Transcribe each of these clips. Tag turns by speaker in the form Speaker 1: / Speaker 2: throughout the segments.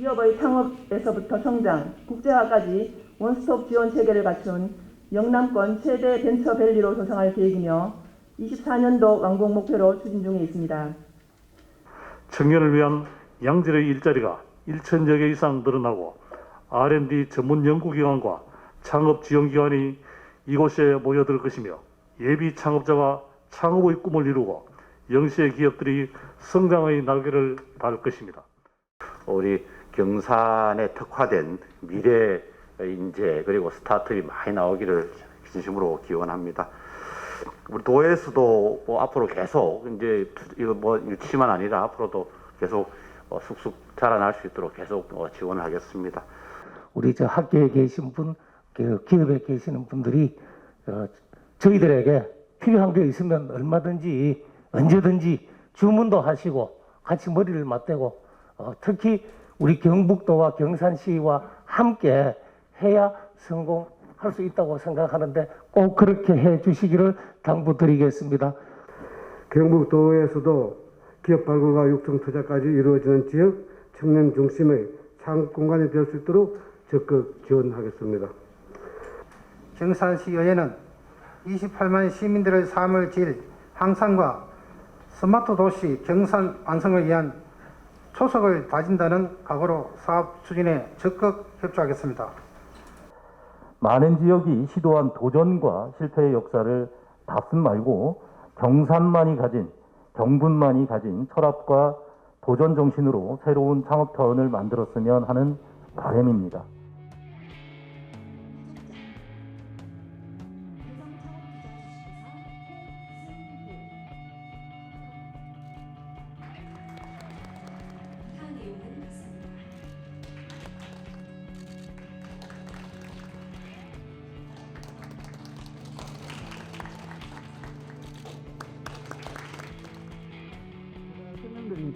Speaker 1: 기업의 창업에서부터 성장, 국제화까지 원스톱 지원 체계를 갖춘 영남권 최대 벤처밸리로 조성할 계획이며 24년도 완공 목표로 추진 중에 있습니다.
Speaker 2: 청년을 위한 양질의 일자리가 1천여 개 이상 늘어나고 R&D 전문 연구기관과 창업 지원기관이 이곳에 모여들 것이며 예비 창업자가 창업의 꿈을 이루고 영시의 기업들이 성장의 날개를 달 것입니다.
Speaker 3: 우리 경산에 특화된 미래 인재 그리고 스타트업이 많이 나오기를 진심으로 기원합니다. 우리 도에서도 뭐 앞으로 계속 이제 이거 뭐 유치만 아니라 앞으로도 계속 어, 쑥쑥 자라날 수 있도록 계속 어, 지원을 하겠습니다.
Speaker 4: 우리 저 학교에 계신 분, 그 기업에 계시는 분들이 어, 저희들에게 필요한 게 있으면 얼마든지 언제든지 주문도 하시고 같이 머리를 맞대고 어, 특히 우리 경북도와 경산시와 함께 해야 성공 할 수 있다고 생각하는데 꼭 그렇게 해 주시기를 당부드리겠습니다.
Speaker 5: 경북도에서도 기업 발굴과 육성 투자까지 이루어지는 지역 청년 중심의 창업 공간이 될 수 있도록 적극 지원하겠습니다.
Speaker 6: 경산시의회는 28만 시민들의 삶을 질 향상과 스마트 도시 경산 완성을 위한 초석을 다진다는 각오로 사업 추진에 적극 협조하겠습니다.
Speaker 7: 많은 지역이 시도한 도전과 실패의 역사를 다쓴 말고 경산만이 가진 경분만이 가진 철학과 도전 정신으로 새로운 창업 타운을 만들었으면 하는 바람입니다.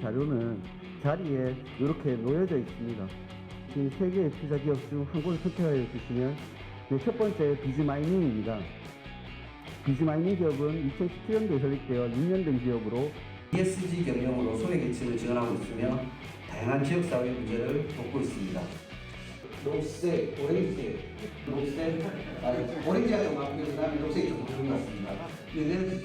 Speaker 8: 자료는 자리에 이렇게 놓여져 있습니다. 이세 개의 투자 기업 중 한 곳을 선택하여 주시면 네, 첫 번째 비즈 마이닝입니다. 비즈 마이닝 기업은 2017년도에 설립되어 6년 된 기업으로
Speaker 9: ESG 경영으로 소외 계층을 지원하고 있으며 다양한 지역사회 문제를 돕고 있습니다. 녹색, 오렌지, 녹색, 아, 오렌지가 좀 많고 그다음에 녹색이 좀 보는 것 같습니다. 얘는